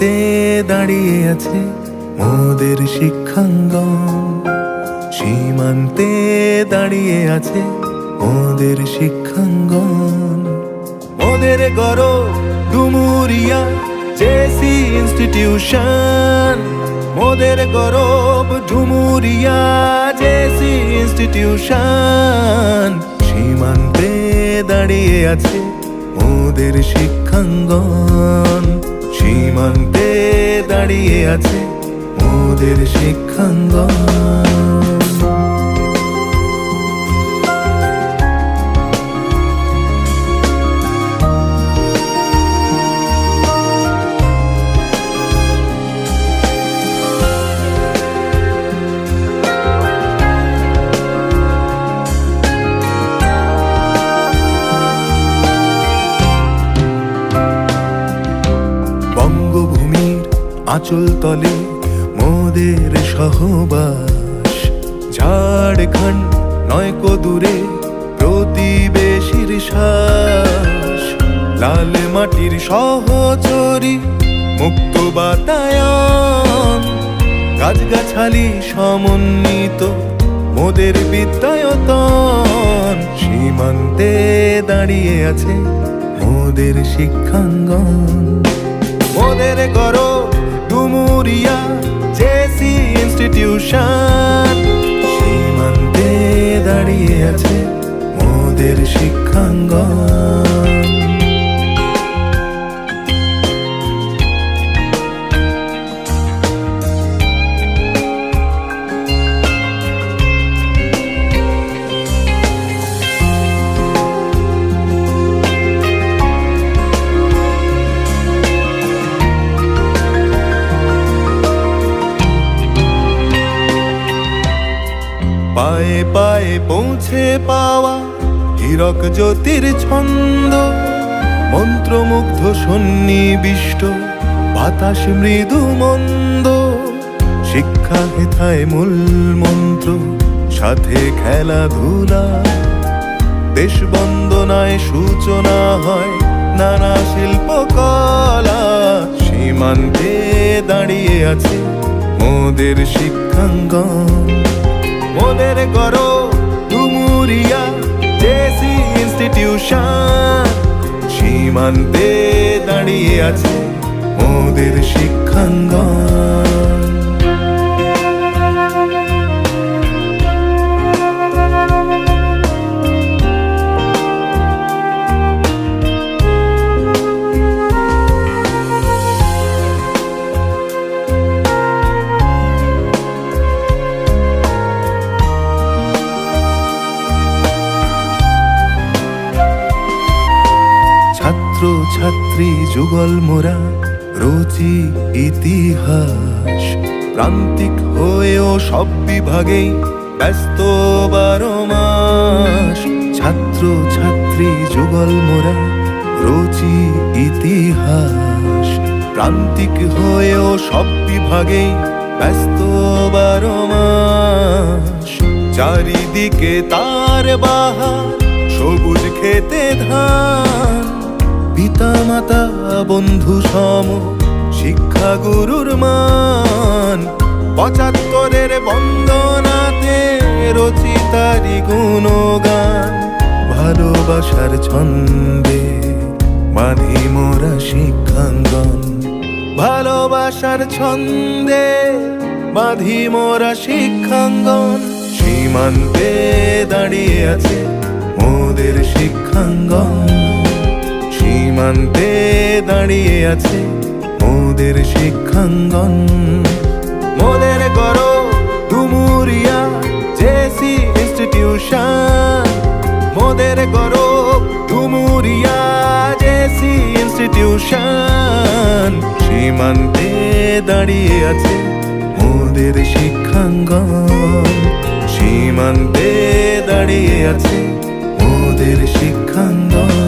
দাঁড়িয়ে আছে মোদের শিক্ষাঙ্গন সীমান্তে দাঁড়িয়ে আছে মোদের শিক্ষাঙ্গন মোদের গরব ডুমুরিয়া, জেসি ইনস্টিটিউশন। মোদের গরব ডুমুরিয়া, জেসি ইনস্টিটিউশন। সীমান্তে দাঁড়িয়ে আছে মোদের শিক্ষাঙ্গন। সীমান্তে দাঁড়িয়ে আছে মোদের শিক্ষাঙ্গন। আঁচল তলে মোদের সহবাস। ঝাড়খণ্ড নয়কো দূরে প্রতিবেশীর শ্বাস। লাল মাটির সহচরী মুক্ত বাতায়ন। গাছগাছালি সমন্বিত মোদের বিদ্যায়তন। সীমান্তে দাঁড়িয়ে আছে মোদের শিক্ষাঙ্গন। মোদের করো ডুমুরিয়া জেসি ইনস্টিটিউশন সীমান্তে দাঁড়িয়ে আছে মোদের শিক্ষাঙ্গন। পায়ে পায়ে পৌঁছে পাওয়া হীরক জ্যোতির ছন্দ, মন্ত্রমুগ্ধ সন্নিবিষ্ট, বাতাস মৃদু মন্দ, শিক্ষা হেথায় মূল মন্ত্র, সাথে খেলাধুলা। দেশ বন্দনায় সূচনা হয় নানা শিল্পকলা সীমান্তে দাঁড়িয়ে আছে মোদের শিক্ষাঙ্গন। মোদের করো ডুমুরিয়া জেসি ইনস্টিটিউশন। সীমান্তে দাঁড়িয়ে আছে মোদের শিক্ষাঙ্গন। ছাত্র যুগল মোরা রুচি ইতিহাস। প্রান্তিক হয়েও সব বিভাগেই ব্যস্ত বারো মাস। ছাত্র ছাত্রী যুগল মোরা রুচি ইতিহাস। প্রান্তিক হয়েও সব বিভাগেই ব্যস্ত বারো মাস। চারিদিকে তার বাহার, সবুজ খেতে ধান। পিতা মাতা বন্ধু সম শিক্ষা গুরুর মান। পঁচাত্তরের বন্দনাতে রচিতারি গুণগান, ভালোবাসার ছন্দে বাঁধি মোরা শিক্ষাঙ্গন। ভালোবাসার ছন্দে বাঁধি মোরা শিক্ষাঙ্গন। সীমান্তে দাঁড়িয়ে আছে মোদের শিক্ষাঙ্গন। সীমান্তে দাঁড়িয়ে আছে মোদের শিক্ষাঙ্গন। মোদের করো ডুমুরিয়া জেসি ইনস্টিটিউশন। মোদের করো ডুমুরিয়া জেসি ইনস্টিটিউশন। সীমান্তে দাঁড়িয়ে আছে মোদের শিক্ষাঙ্গন। সীমান্তে দাঁড়িয়ে আছে মোদের শিক্ষাঙ্গন।